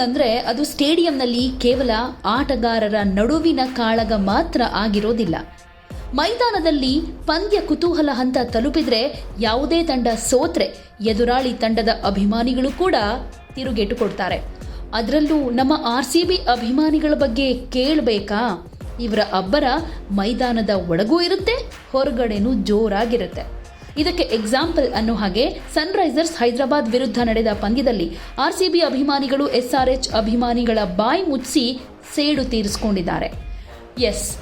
ಅಂದ್ರೆ ಅದು ಸ್ಟೇಡಿಯಂನಲ್ಲಿ ಕೇವಲ ಆಟಗಾರರ ನಡುವಿನ ಕಾಳಗ ಮಾತ್ರ ಆಗಿರೋದಿಲ್ಲ. ಮೈದಾನದಲ್ಲಿ ಪಂದ್ಯ ಕುತೂಹಲ ಹಂತ ತಲುಪಿದ್ರೆ ಯಾವುದೇ ತಂಡ ಸೋತ್ರೆ, ಎದುರಾಳಿ ತಂಡದ ಅಭಿಮಾನಿಗಳು ಕೂಡ ತಿರುಗೇಟು ಕೊಡ್ತಾರೆ ಅದರಲ್ಲೂ ನಮ್ಮ ಆರ್ ಸಿ ಬಿ ಅಭಿಮಾನಿಗಳ ಬಗ್ಗೆ ಕೇಳಬೇಕಾ? ಇವರ ಅಬ್ಬರ ಮೈದಾನದ ಒಳಗೂ ಇರುತ್ತೆ, ಹೊರಗಡೆನೂ ಜೋರಾಗಿರುತ್ತೆ. ಇದಕ್ಕೆ ಎಕ್ಸಾಂಪಲ್ ಅನ್ನೋ ಹಾಗೆ ಸನ್ರೈಸರ್ಸ್ ಹೈದರಾಬಾದ್ ವಿರುದ್ಧ ನಡೆದ ಪಂದ್ಯದಲ್ಲಿ ಆರ್ಸಿಬಿ ಅಭಿಮಾನಿಗಳು ಎಸ್ಆರ್ಎಚ್ ಅಭಿಮಾನಿಗಳ ಬಾಯಿ ಮುಚ್ಚಿ ಸೇಡು ತೀರಿಸಿಕೊಂಡಿದ್ದಾರೆ. ಎಸ್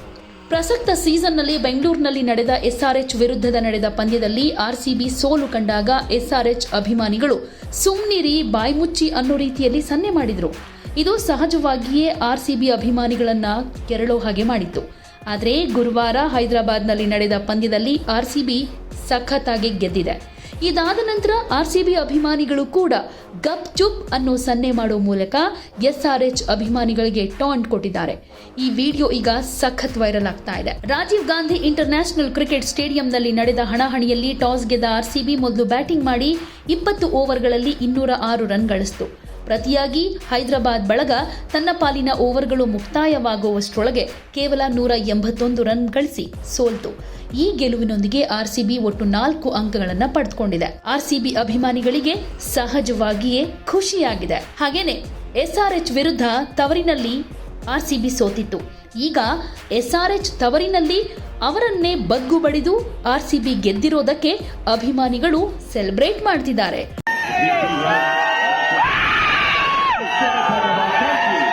ಪ್ರಸಕ್ತ ಸೀಸನ್ನಲ್ಲಿ ಬೆಂಗಳೂರಿನಲ್ಲಿ ನಡೆದ ಎಸ್ಆರ್ಎಚ್ ವಿರುದ್ಧದ ನಡೆದ ಪಂದ್ಯದಲ್ಲಿ ಆರ್ಸಿಬಿ ಸೋಲು ಕಂಡಾಗ ಎಸ್ಆರ್ಎಚ್ ಅಭಿಮಾನಿಗಳು ಸುಮ್ನಿರಿ, ಬಾಯಿ ಮುಚ್ಚಿ ಅನ್ನೋ ರೀತಿಯಲ್ಲಿ ಸನ್ನೆ ಮಾಡಿದರು. ಇದು ಸಹಜವಾಗಿಯೇ ಆರ್ಸಿಬಿ ಅಭಿಮಾನಿಗಳನ್ನ ಕೆರಳೋ ಹಾಗೆ ಮಾಡಿತ್ತು. ಆದರೆ ಗುರುವಾರ ಹೈದರಾಬಾದ್ನಲ್ಲಿ ನಡೆದ ಪಂದ್ಯದಲ್ಲಿ ಆರ್ಸಿಬಿ ಸಖತ್ತಾಗಿ ಗೆದ್ದಿದೆ. ಇದಾದ ನಂತರ ಆರ್ಸಿಬಿ ಅಭಿಮಾನಿಗಳು ಕೂಡ ಗಪ್ ಚುಪ್ ಅನ್ನೋ ಸನ್ನೆ ಮಾಡೋ ಮೂಲಕ ಎಸ್ಆರ್ಎಚ್ ಅಭಿಮಾನಿಗಳಿಗೆ ಟಾಂಟ್ ಕೊಟ್ಟಿದ್ದಾರೆ. ಈ ವಿಡಿಯೋ ಈಗ ಸಖತ್ ವೈರಲ್ ಆಗ್ತಾ ಇದೆ. ರಾಜೀವ್ ಗಾಂಧಿ ಇಂಟರ್ನ್ಯಾಷನಲ್ ಕ್ರಿಕೆಟ್ ಸ್ಟೇಡಿಯಂನಲ್ಲಿ ನಡೆದ ಹಣಾಹಣಿಯಲ್ಲಿ ಟಾಸ್ ಗೆದ್ದ ಆರ್ಸಿಬಿ ಮೊದಲು ಬ್ಯಾಟಿಂಗ್ ಮಾಡಿ ಇಪ್ಪತ್ತು ಓವರ್ಗಳಲ್ಲಿ ಇನ್ನೂರ ಆರು ರನ್ ಗಳಿಸಿತು. ಪ್ರತಿಯಾಗಿ ಹೈದರಾಬಾದ್ ಬಳಗ ತನ್ನ ಪಾಲಿನ ಓವರ್ಗಳು ಮುಕ್ತಾಯವಾಗುವಷ್ಟರೊಳಗೆ ಕೇವಲ ನೂರ ಎಂಬತ್ತೊಂದು ರನ್ ಗಳಿಸಿ ಸೋಲ್ತು. ಈ ಗೆಲುವಿನೊಂದಿಗೆ ಆರ್ಸಿಬಿ ಒಟ್ಟು ನಾಲ್ಕು ಅಂಕಗಳನ್ನು ಪಡೆದುಕೊಂಡಿದೆ. ಆರ್ಸಿಬಿ ಅಭಿಮಾನಿಗಳಿಗೆ ಸಹಜವಾಗಿಯೇ ಖುಷಿಯಾಗಿದೆ. ಹಾಗೇನೆ, ಎಸ್ಆರ್ಎಚ್ ವಿರುದ್ಧ ತವರಿನಲ್ಲಿ ಆರ್ಸಿಬಿ ಸೋತಿತ್ತು. ಈಗ ಎಸ್ಆರ್ಎಚ್ ತವರಿನಲ್ಲಿ ಅವರನ್ನೇ ಬಗ್ಗು ಬಡಿದು ಆರ್ಸಿಬಿ ಗೆದ್ದಿರೋದಕ್ಕೆ ಅಭಿಮಾನಿಗಳು ಸೆಲೆಬ್ರೇಟ್ ಮಾಡ್ತಿದ್ದಾರೆ.